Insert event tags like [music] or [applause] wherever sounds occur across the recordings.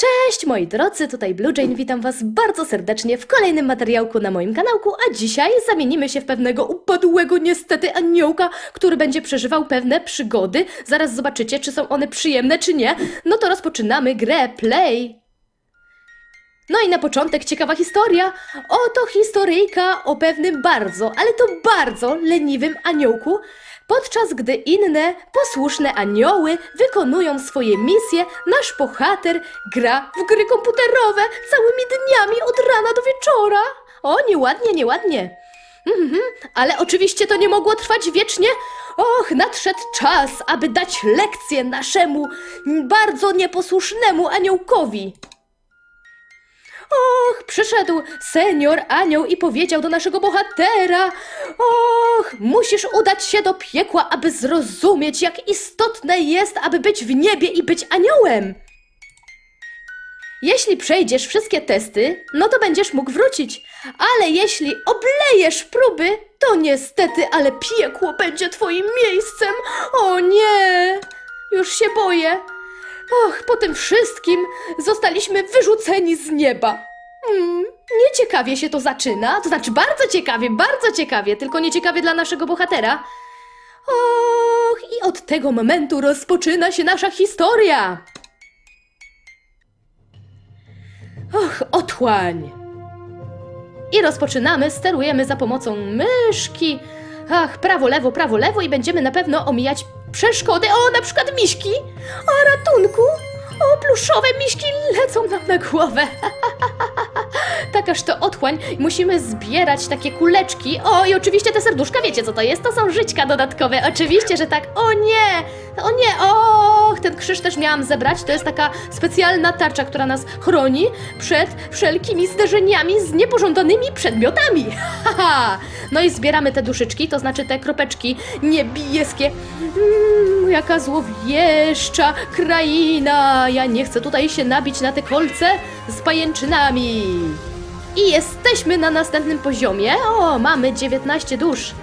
Cześć moi drodzy, tutaj Blue Jane, witam was bardzo serdecznie w kolejnym materiałku na moim kanałku, a dzisiaj zamienimy się w pewnego upadłego niestety aniołka, który będzie przeżywał pewne przygody. Zaraz zobaczycie, czy są one przyjemne, czy nie. No to rozpoczynamy grę Play. No i na początek ciekawa historia. Oto historyjka o pewnym bardzo, ale to bardzo leniwym aniołku. Podczas gdy inne, posłuszne anioły wykonują swoje misje, nasz bohater gra w gry komputerowe całymi dniami od rana do wieczora. O, nieładnie, nieładnie. Mhm, ale oczywiście to nie mogło trwać wiecznie. Och, nadszedł czas, aby dać lekcję naszemu bardzo nieposłusznemu aniołkowi. Och, przyszedł senior anioł i powiedział do naszego bohatera: Och, musisz udać się do piekła, aby zrozumieć, jak istotne jest, aby być w niebie i być aniołem. Jeśli przejdziesz wszystkie testy, no to będziesz mógł wrócić. Ale jeśli oblejesz próby, to niestety, ale piekło będzie twoim miejscem. O nie! Już się boję. Och, po tym wszystkim zostaliśmy wyrzuceni z nieba. Hmm, nieciekawie się to zaczyna, to znaczy bardzo ciekawie, bardzo ciekawie, tylko nieciekawie dla naszego bohatera. Och, i od tego momentu rozpoczyna się nasza historia. Och, otchłań. I rozpoczynamy, sterujemy za pomocą myszki. Ach, prawo, lewo, prawo, lewo i będziemy na pewno omijać przeszkody. O, na przykład miśki. O, ratunku. O, pluszowe miśki lecą nam na głowę. [laughs] Takaż to otchłań. Musimy zbierać takie kuleczki. O, i oczywiście te serduszka, wiecie co to jest? To są żyćka dodatkowe. Oczywiście, że tak. O nie! O nie! Och, ten krzyż też miałam zebrać. To jest taka specjalna tarcza, która nas chroni przed wszelkimi zderzeniami z niepożądanymi przedmiotami. [laughs] Haha! No i zbieramy te duszyczki, to znaczy te kropeczki niebieskie. Mm, jaka złowieszcza kraina! Ja nie chcę tutaj się nabić na te kolce z pajęczynami. I jesteśmy na następnym poziomie. O, mamy 19 dusz.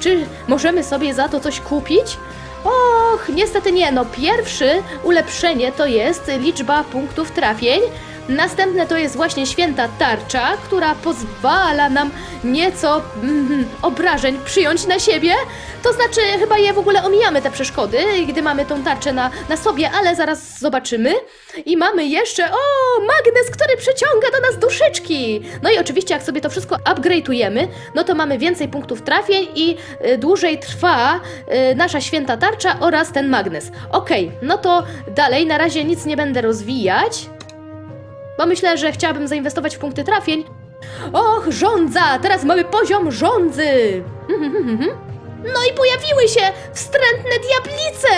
Czy możemy sobie za to coś kupić? Och, niestety nie. No, pierwszy ulepszenie to jest liczba punktów trafień. Następne to jest właśnie święta tarcza, która pozwala nam nieco mm, obrażeń przyjąć na siebie. To znaczy, chyba je w ogóle omijamy te przeszkody, gdy mamy tą tarczę na, na sobie, ale zaraz zobaczymy. I mamy jeszcze, o, magnes, który przyciąga do nas duszyczki. No i oczywiście, jak sobie to wszystko upgrade'ujemy, no to mamy więcej punktów trafień i y, dłużej trwa y, nasza święta tarcza oraz ten magnes. Okej, no to dalej, na razie nic nie będę rozwijać. Bo myślę, że chciałabym zainwestować w punkty trafień. Och, żądza! Teraz mamy poziom żądzy! [laughs] No i pojawiły się wstrętne diablice!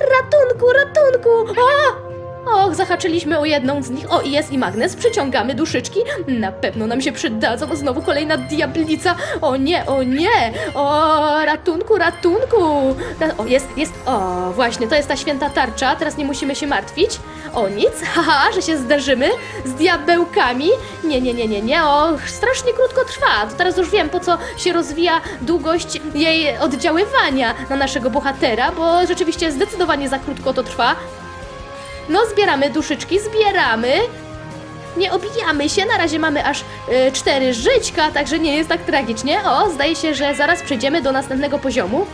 Ratunku, ratunku! A! Och, zahaczyliśmy o jedną z nich. O, jest i magnes. Przyciągamy duszyczki. Na pewno nam się przydadzą. Znowu kolejna diablica. O nie, o nie! O, ratunku, ratunku! Ra o, jest, jest. O, właśnie, to jest ta święta tarcza. Teraz nie musimy się martwić. O nic, [laughs] haha, że się zderzymy z diabełkami. Nie, nie, nie, nie, nie. O, strasznie krótko trwa. To teraz już wiem, po co się rozwija długość jej oddziaływania na naszego bohatera, bo rzeczywiście zdecydowanie za krótko to trwa. No, zbieramy duszyczki, zbieramy. Nie obijamy się, na razie mamy aż y, cztery żyćka, także nie jest tak tragicznie. O, zdaje się, że zaraz przejdziemy do następnego poziomu.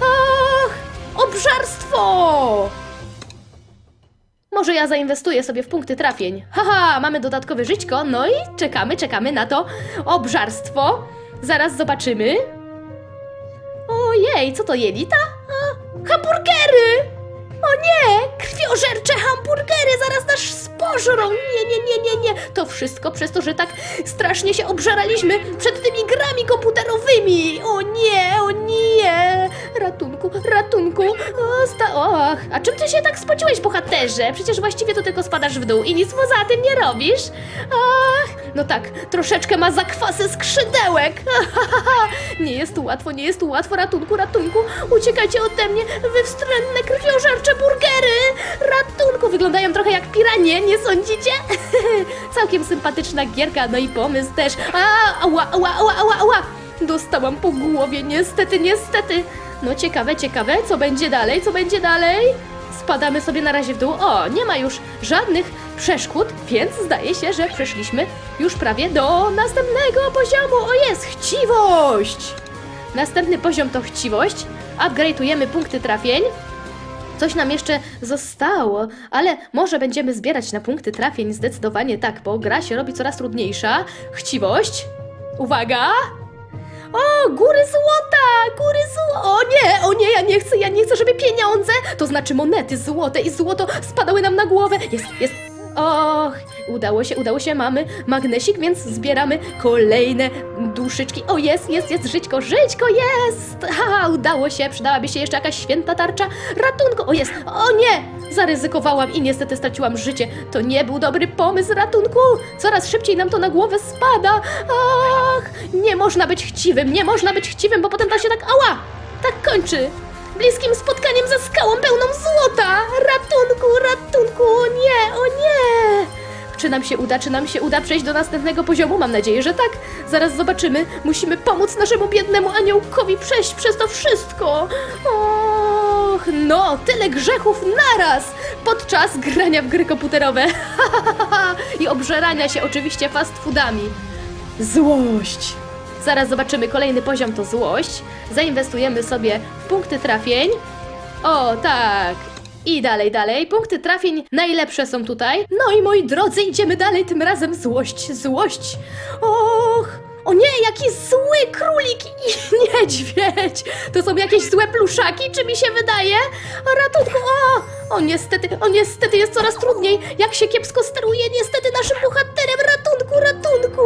Ach, obżarstwo! Może ja zainwestuję sobie w punkty trafień. Haha, mamy dodatkowe żyćko, no i czekamy, czekamy na to obżarstwo. Zaraz zobaczymy. Ojej, co to jelita? A, hamburgery! O nie! Krwiożercze hamburgery zaraz nas spożrą! Nie, nie, nie, nie, nie! To wszystko przez to, że tak strasznie się obżaraliśmy przed tymi grami komputerowymi! O nie, o nie! Ratunku, ratunku! O, sta och, a czym ty się tak spociłeś, bohaterze? Przecież właściwie to tylko spadasz w dół i nic poza tym nie robisz! Ach, no tak, troszeczkę ma zakwasy skrzydełek! [laughs] Nie jest łatwo, nie jest łatwo, ratunku, ratunku! Uciekajcie ode mnie, wy wstrętne krwiożercze burgery! Ratunku! Wyglądają trochę jak piranie, nie sądzicie? [laughs] Całkiem sympatyczna gierka, no i pomysł też. A, ała, ała, ała, ała, ała! Dostałam po głowie, niestety, niestety. No ciekawe, ciekawe, co będzie dalej, co będzie dalej? Spadamy sobie na razie w dół. O, nie ma już żadnych przeszkód, więc zdaje się, że przeszliśmy już prawie do następnego poziomu. O, jest chciwość! Następny poziom to chciwość. Upgrade'ujemy punkty trafień. Coś nam jeszcze zostało, ale może będziemy zbierać na punkty trafień zdecydowanie tak, bo gra się robi coraz trudniejsza. Chciwość. Uwaga! O, góry złota! Góry złota! O nie, o nie, ja nie chcę, ja nie chcę, żeby pieniądze, to znaczy monety złote i złoto spadały nam na głowę. Jest, jest. Och, udało się, udało się, mamy magnesik, więc zbieramy kolejne duszyczki. O, jest, jest, jest, żyćko, żyćko, jest! Udało się, przydałaby się jeszcze jakaś święta tarcza ratunku. O, jest, o nie! Zaryzykowałam i niestety straciłam życie. To nie był dobry pomysł ratunku. Coraz szybciej nam to na głowę spada. Ach, nie można być chciwym, nie można być chciwym, bo potem to się tak, ała, tak kończy. Bliskim spotkaniem ze skałą pełną złota. Czy nam się uda, czy nam się uda przejść do następnego poziomu? Mam nadzieję, że tak. Zaraz zobaczymy. Musimy pomóc naszemu biednemu aniołkowi przejść przez to wszystko. Och, no, tyle grzechów naraz podczas grania w gry komputerowe. [laughs] I obżerania się oczywiście fast foodami. Złość. Zaraz zobaczymy kolejny poziom to złość. Zainwestujemy sobie w punkty trafień. O, tak. I dalej, dalej. Punkty trafień najlepsze są tutaj. No i moi drodzy, idziemy dalej, tym razem złość, złość. Och, o nie, jaki zły królik i [laughs] niedźwiedź. To są jakieś złe pluszaki, czy mi się wydaje? O, ratunku, o, o niestety, o niestety jest coraz trudniej. Jak się kiepsko steruje, niestety naszym bohaterem, ratunku, ratunku.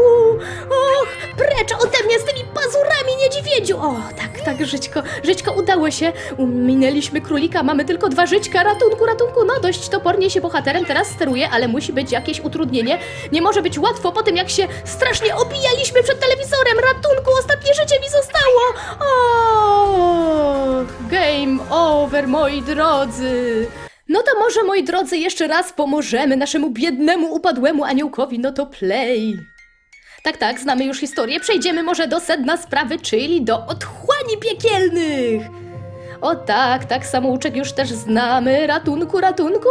Och, precz ode mnie z tymi pazurami, niedźwiedziu. O, tak, tak, żyćko, żyćko, udało się. Minęliśmy królika, mamy tylko dwa żyćka, ratunku, ratunku. No, dość topornie się bohaterem teraz steruje, ale musi być jakieś utrudnienie. Nie może być łatwo po tym, jak się strasznie obijaliśmy przed telewizorem. Ratunku, ostatnie życie mi zostało. O, game over, moi drodzy. No to może, moi drodzy, jeszcze raz pomożemy naszemu biednemu, upadłemu aniołkowi. No to play. Tak, tak, znamy już historię. Przejdziemy może do sedna sprawy, czyli do otchłani piekielnych. O tak, tak, samouczek już też znamy. Ratunku, ratunku.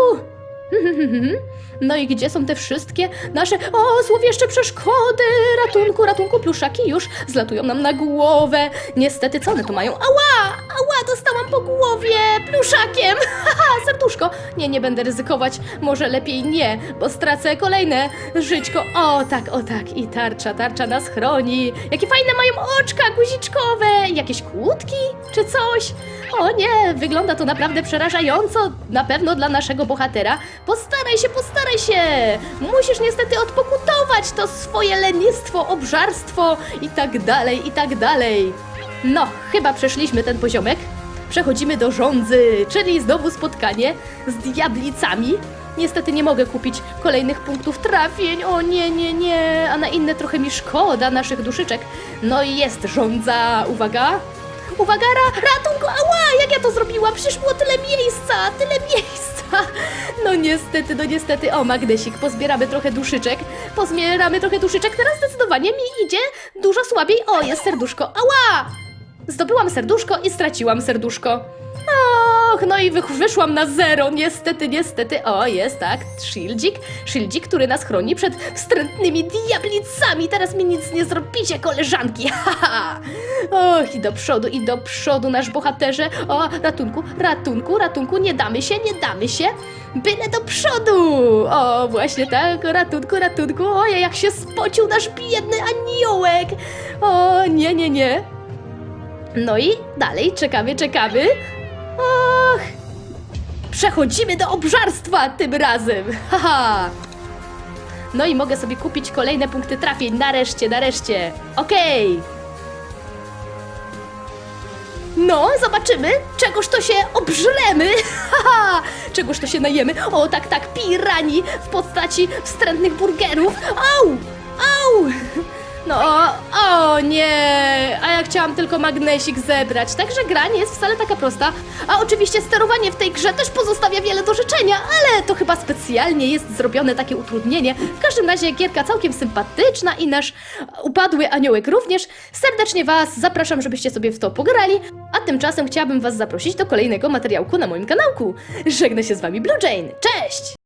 [laughs] No i gdzie są te wszystkie nasze, o, złowieszcze przeszkody, ratunku, ratunku, pluszaki już zlatują nam na głowę. Niestety, co one tu mają? Ała, ała, dostałam po głowie pluszakiem, [laughs] haha, serduszko. Nie, nie będę ryzykować, może lepiej nie, bo stracę kolejne żyćko. O, tak, o tak, i tarcza, tarcza nas chroni. Jakie fajne mają oczka guziczkowe, jakieś kłódki czy coś. O nie, wygląda to naprawdę przerażająco, na pewno dla naszego bohatera. Postaraj się, postaraj się! Musisz niestety odpokutować to swoje lenistwo, obżarstwo i tak dalej, i tak dalej. No, chyba przeszliśmy ten poziomek. Przechodzimy do rządzy, czyli znowu spotkanie z diablicami. Niestety nie mogę kupić kolejnych punktów trafień. O nie, nie, nie. A na inne trochę mi szkoda naszych duszyczek. No i jest rządza. Uwaga. Uwaga, ra, ratunku! Ała, jak ja to zrobiłam? Przecież było tyle miejsca, tyle miejsca. No niestety, no niestety. O, magnesik, pozbieramy trochę duszyczek. Pozbieramy trochę duszyczek. Teraz zdecydowanie mi idzie dużo słabiej. O, jest serduszko. Ała! Zdobyłam serduszko i straciłam serduszko. Och, no i wyszłam na zero, niestety, niestety. O, jest tak, shieldzik, shieldzik, który nas chroni przed wstrętnymi diablicami. Teraz mi nic nie zrobicie, koleżanki, [laughs] haha. Och, i do przodu, i do przodu, nasz bohaterze. O, ratunku, ratunku, ratunku, nie damy się, nie damy się. Byle do przodu! O, właśnie tak, ratunku, ratunku. Ojej, jak się spocił nasz biedny aniołek. O, nie, nie, nie. No i dalej, czekamy, czekamy. Och! Przechodzimy do obżarstwa tym razem! [laughs] Haha! No i mogę sobie kupić kolejne punkty trafień. Nareszcie, nareszcie. Okej! No, zobaczymy, czegoż to się obżremy. [laughs] Haha! Czegoż to się najemy. O, tak, tak, pirani w postaci wstrętnych burgerów. Au! Au! No, o nie, a ja chciałam tylko magnesik zebrać, także gra nie jest wcale taka prosta. A oczywiście sterowanie w tej grze też pozostawia wiele do życzenia, ale to chyba specjalnie jest zrobione takie utrudnienie. W każdym razie gierka całkiem sympatyczna i nasz upadły aniołek również. Serdecznie Was zapraszam, żebyście sobie w to pograli, a tymczasem chciałabym Was zaprosić do kolejnego materiałku na moim kanałku. Żegnę się z Wami Blue Jane, cześć!